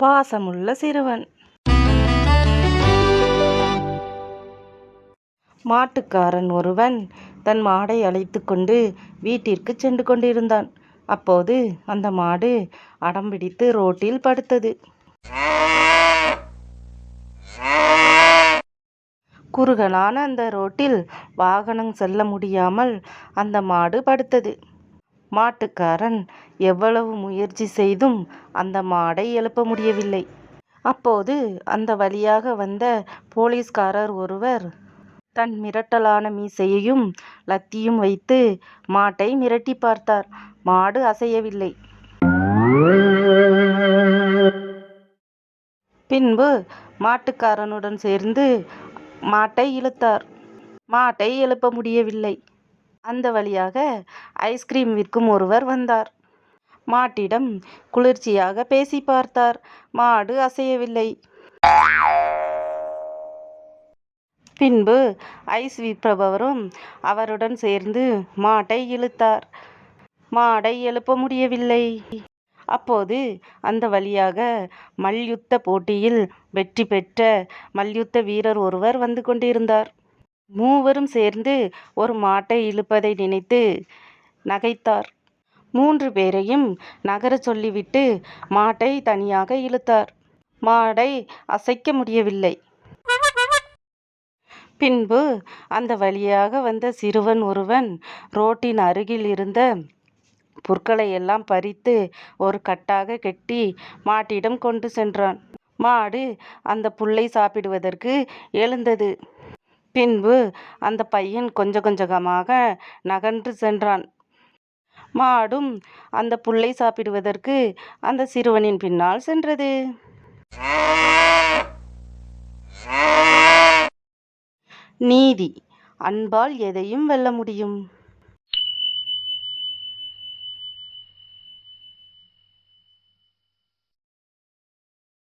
பாசமுள்ள சிறுவன். மாட்டுக்காரன் ஒருவன் தன் மாடை அழைத்து கொண்டு வீட்டிற்கு சென்று கொண்டிருந்தான். அப்போது அந்த மாடு அடம்பிடித்து ரோட்டில் படுத்தது. குறுகலான அந்த ரோட்டில் வாகனம் செல்ல முடியாமல் அந்த மாடு படுத்தது. மாட்டுக்காரன் எவ்வளவு முயற்சி செய்தும் அந்த மாடை எழுப்ப முடியவில்லை. அப்போது அந்த வழியாக வந்த போலீஸ்காரர் ஒருவர் தன் மிரட்டலான மீசையையும் லத்தியும் வைத்து மாட்டை மிரட்டி பார்த்தார். மாடு அசையவில்லை. பின்பு மாட்டுக்காரனுடன் சேர்ந்து மாட்டை இழுத்தார். மாட்டை எழுப்ப முடியவில்லை. அந்த வழியாக ஐஸ்கிரீம் விற்கும் ஒருவர் வந்தார். மாட்டிடம் குளிர்ச்சியாக பேசி பார்த்தார். மாடு அசையவில்லை. பின்பு ஐஸ் விற்பவரும் அவருடன் சேர்ந்து மாட்டை இழுத்தார். மாடை எழுப்ப முடியவில்லை. அப்போது அந்த வழியாக மல்யுத்த போட்டியில் வெற்றி பெற்ற மல்யுத்த வீரர் ஒருவர் வந்து கொண்டிருந்தார். மூவரும் சேர்ந்து ஒரு மாட்டை இழுப்பதை நினைத்து நகைத்தார். மூன்று பேரையும் நகரச் சொல்லிவிட்டு மாட்டை தனியாக இழுத்தார். மாடை அசைக்க முடியவில்லை. பின்பு அந்த வழியாக வந்த சிறுவன் ஒருவன் ரோட்டின் அருகில் இருந்த புற்களை எல்லாம் பறித்து ஒரு கட்டாக கெட்டி மாட்டிடம் கொண்டு சென்றான். மாடு அந்த புல்லை சாப்பிடுவதற்கு எழுந்தது. பின்பு அந்த பையன் கொஞ்ச கொஞ்சமாக நகன்று சென்றான். மாடும் அந்த புல்லை சாப்பிடுவதற்கு அந்த சிறுவனின் பின்னால் சென்றது. நீதி. அன்பால் எதையும் வெல்ல முடியும்.